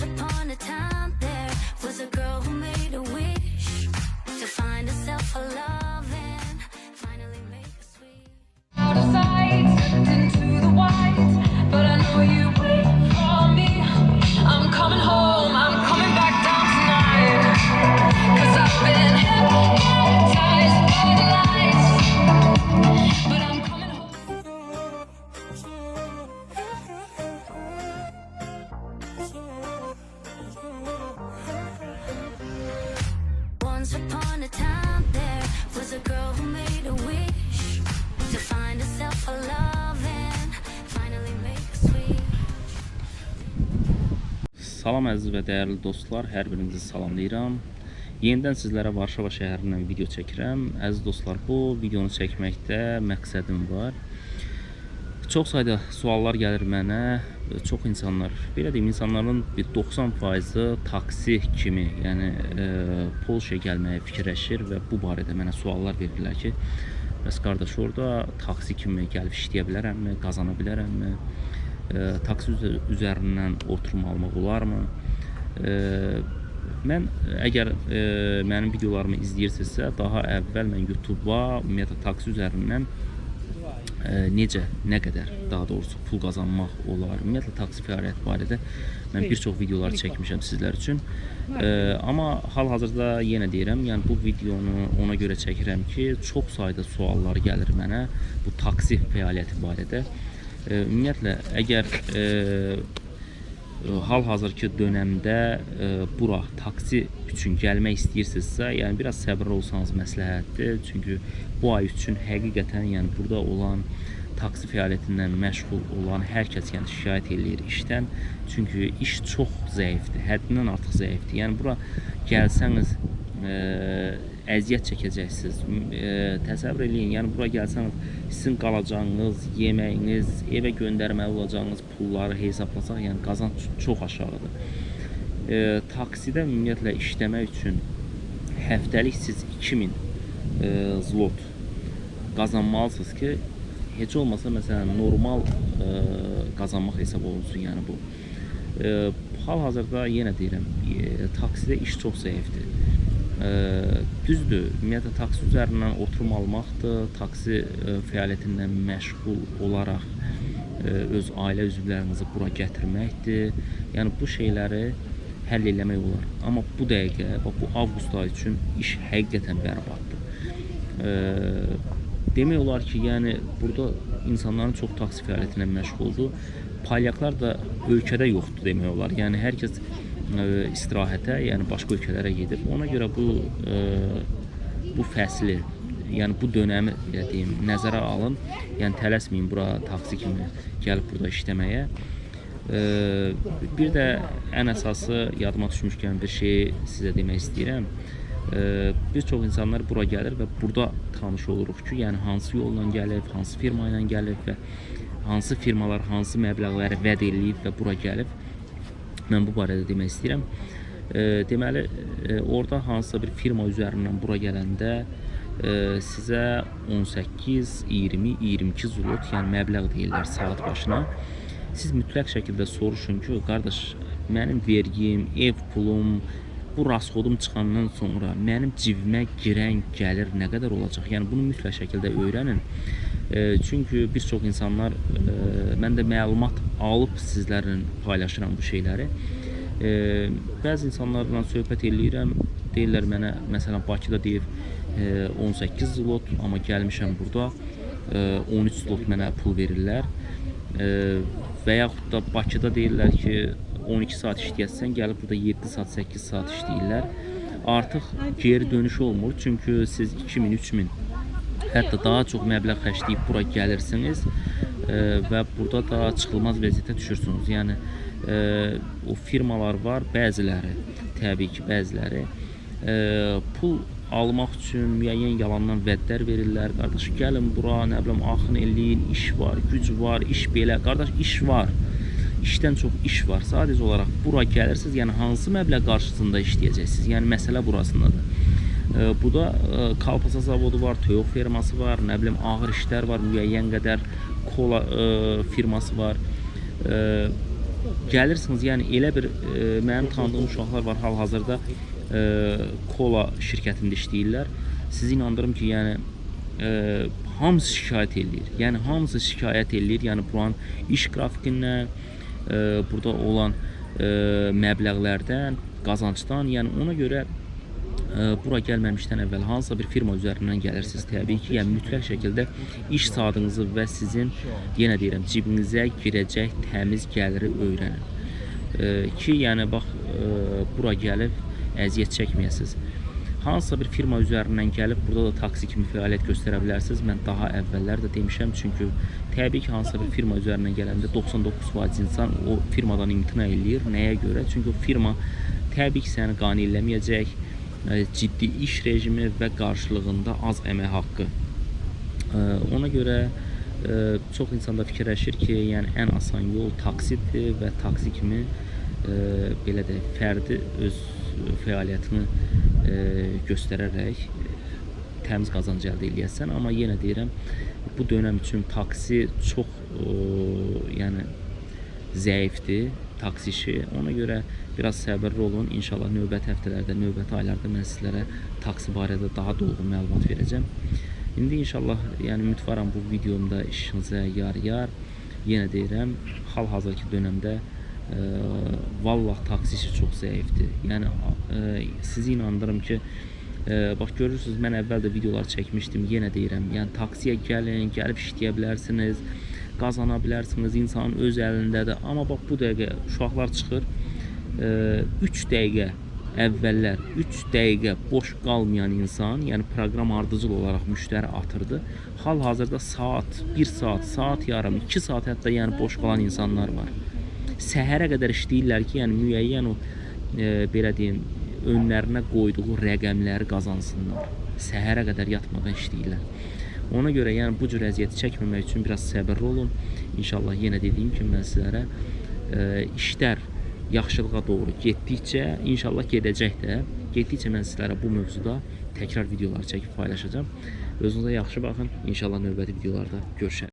Once upon a time, Once upon a time, there was a girl who made a wish to find herself a love and finally make a sweet. Salam əziz və dəyərli dostlar, hər birinizi salamlayıram. Yenidən sizlərə Varşava şəhərindən video çəkirəm. Əziz dostlar, bu videonu çəkməkdə məqsədim var. Çox sayda suallar gəlir mənə. Çox insanlar, belə deyim, insanların bir 90%-ı taksi kimi, yəni e, Polşaya gəlməyə fikirləşir və bu barədə mənə suallar verirlər ki, bəs qardaş, orada taksi kimi gəlib işləyə bilərəmmi, qazana bilərəmmi? E, taksi üzə- üzərindən oturum almaq olarmı? E, mən əgər e, mənim videolarımı izləyirsinizsə, daha əvvəl mən YouTube-a ümumiyyətlə taksi üzərindən e, necə, nə qədər daha doğrusu pul qazanmaq olar. Ümumiyyətlə taksi fəaliyyəti barədə mən bir çox videolar çəkmişəm sizlər üçün. E, amma hal-hazırda yenə deyirəm, yəni bu videonu ona görə çəkirəm ki, çox sayda suallar gəlir mənə bu taksi fəaliyyəti barədə. E, ümumiyyətlə əgər e, hal-hazırki dönəmdə bura taksi üçün gəlmək istəyirsinizsə, yəni biraz səbirli olsanız məsləhətdir. Çünki bu ay üçün həqiqətən yəni burada olan taksi fəaliyyətindən məşğul olan hər kəs yəni şikayət eləyir işdən. Çünki iş çox zəifdir, həddindən artıq zəifdir. Yəni bura gəlsəniz əziyyət çəkəcəksiniz. E, təsəvvür eləyin, yəni bura gəlsəniz sizin qalacağınız, yeməyiniz, evə göndərməli olacağınız pulları hesablasaq, yəni qazanc çox aşağıdır. E, taksidə ümumiyyətlə işləmək üçün həftəlik siz 2000 e, zlot qazanmalısınız ki, heç olmasa məsələn normal e, qazanmaq hesab olunsun, yəni bu. E, hal-hazırda yenə deyirəm, e, taksidə iş çox zəifdir. Düzdür, ümumiyyətlə taksi üzərindən oturum almaqdır, taksi fəaliyyətindən məşğul olaraq öz ailə üzvlərinizi bura gətirməkdir. Yəni bu şeyləri həll eləmək olar. Amma bu dəqiqə, bax bu avqust ayı üçün iş həqiqətən bərbaddır. Demək olar ki, yəni burada insanların çox taksi fəaliyyəti ilə məşğuldur. Polyaklar da ölkədə yoxdur demək olar. Yəni hər kəs istirahətə, yəni başqa ölkələrə gedib. Ona görə bu e, bu fəsli, yəni bu dönəmi belə deyim, nəzərə alın. Yəni tələsməyin bura taksi kimi gəlib burada işləməyə. E, bir də ən əsası yadıma düşmüşkən bir şey sizə demək istəyirəm. E, bir çox insanlar bura gəlir və burada tanış oluruq ki, yəni hansı yolla gəlib, hansı firma ilə gəlib və hansı firmalar hansı məbləğləri vəd eləyib və bura gəlib. Mən bu barədə demək istəyirəm. E, deməli, e, orada hansısa bir firma üzərindən bura gələndə e, sizə 18, 20, 22 zlot, yəni məbləğ deyirlər saat başına. Siz mütləq şəkildə soruşun ki, qardaş, mənim vergim, ev pulum, bu rasxodum çıxandan sonra mənim cibimə girən gəlir nə qədər olacaq? Yəni bunu mütləq şəkildə öyrənin. E, çünki bir çox insanlar e, mən də məlumat alıb sizlərlə paylaşıram bu şeyləri. E, bəzi insanlarla söhbət eləyirəm. Deyirlər mənə məsələn Bakıda deyir e, 18 zlot, amma gəlmişəm burada e, 13 zlot mənə pul verirlər. E, və yaxud da Bakıda deyirlər ki 12 saat işləyəsən, gəlib burada 7 saat, 8 saat işləyirlər. Artıq geri dönüş olmur, çünki siz 2000, 3000 hətta daha çox məbləğ xərcləyib bura gəlirsiniz e, və burada da çıxılmaz vəziyyətə düşürsünüz. Yəni e, o firmalar var, bəziləri, təbii ki, bəziləri e, pul almaq üçün müəyyən yalandan vədlər verirlər. Qardaş, gəlin bura, nə bilim, axın eləyin, iş var, güc var, iş belə. Qardaş, iş var. İşdən çox iş var. Sadəcə olaraq bura gəlirsiniz, yəni hansı məbləğ qarşısında işləyəcəksiniz? Yəni məsələ burasındadır. E, Bu da e, kalpasa zavodu var, toyuq ferması var, nə bilim ağır işlər var, müəyyən qədər kola firması var. E, gəlirsiniz, yəni elə bir e, mənim tanıdığım uşaqlar var hal-hazırda e, kola şirkətində işləyirlər. Sizi inandırım ki, yəni e, hamısı şikayət eləyir. Yəni hamısı şikayət eləyir. Yəni buranın iş qrafikindən, burada olan e, məbləğlərdən, qazancdan, yəni ona görə ə, bura gəlməmişdən əvvəl hansısa bir firma üzərindən gəlirsiniz, təbii ki, yəni mütləq şəkildə iş saatınızı və sizin yenə deyirəm, cibinizə girəcək təmiz gəliri öyrənin. Ki, yəni bax bura gəlib əziyyət çəkməyəsiniz. Hansısa bir firma üzərindən gəlib burada da taksi kimi fəaliyyət göstərə bilərsiniz. Mən daha əvvəllər də demişəm, çünki təbii ki, hansısa bir firma üzərindən gələndə 99% insan o firmadan imtina eləyir. Nəyə görə? Çünki o firma təbii ki, səni qane eləməyəcək ə, ciddi iş rejimi və qarşılığında az əmək haqqı. Ə, Ona görə ə, çox insan da fikirləşir ki, yəni ən asan yol taksidir və taksi kimi belə də fərdi öz fəaliyyətini ə, göstərərək ə, təmiz qazanc əldə eləyəsən, amma yenə deyirəm, bu dönəm üçün taksi çox ə, yəni zəifdir taksi işi. Ona görə biraz səbirli olun. İnşallah növbəti həftələrdə, növbəti aylarda mən sizlərə taksi barədə daha dolğun məlumat verəcəm. İndi inşallah, yəni ümidvaram bu videomda işinizə yarayar. Yenə deyirəm, hal-hazırki dönəmdə ə, vallah taksi işi çox zəifdir. Yəni ə, sizi inandırım ki, ə, bax görürsüz, mən əvvəl də videolar çəkmişdim. Yenə deyirəm, yəni taksiyə gəlin, gəlib işləyə bilərsiniz qazana bilərsiniz, insanın öz əlindədir. Amma bax bu dəqiqə uşaqlar çıxır. 3 dəqiqə əvvəllər 3 dəqiqə boş qalmayan insan, yəni proqram ardıcıl olaraq müştəri atırdı. Hal-hazırda saat, 1 saat, saat yarım, 2 saat hətta yəni boş qalan insanlar var. Səhərə qədər işləyirlər ki, yəni müəyyən o e, belə deyim, önlərinə qoyduğu rəqəmləri qazansınlar. Səhərə qədər yatmadan işləyirlər. Ona görə yəni bu cür əziyyəti çəkməmək üçün biraz səbirli olun. İnşallah yenə dediyim kimi mən sizlərə ə, işlər yaxşılığa doğru getdikcə inşallah gedəcək də. Getdikcə mən sizlərə bu mövzuda təkrar videolar çəkib paylaşacağam. Özünüzə yaxşı baxın. İnşallah növbəti videolarda görüşərik.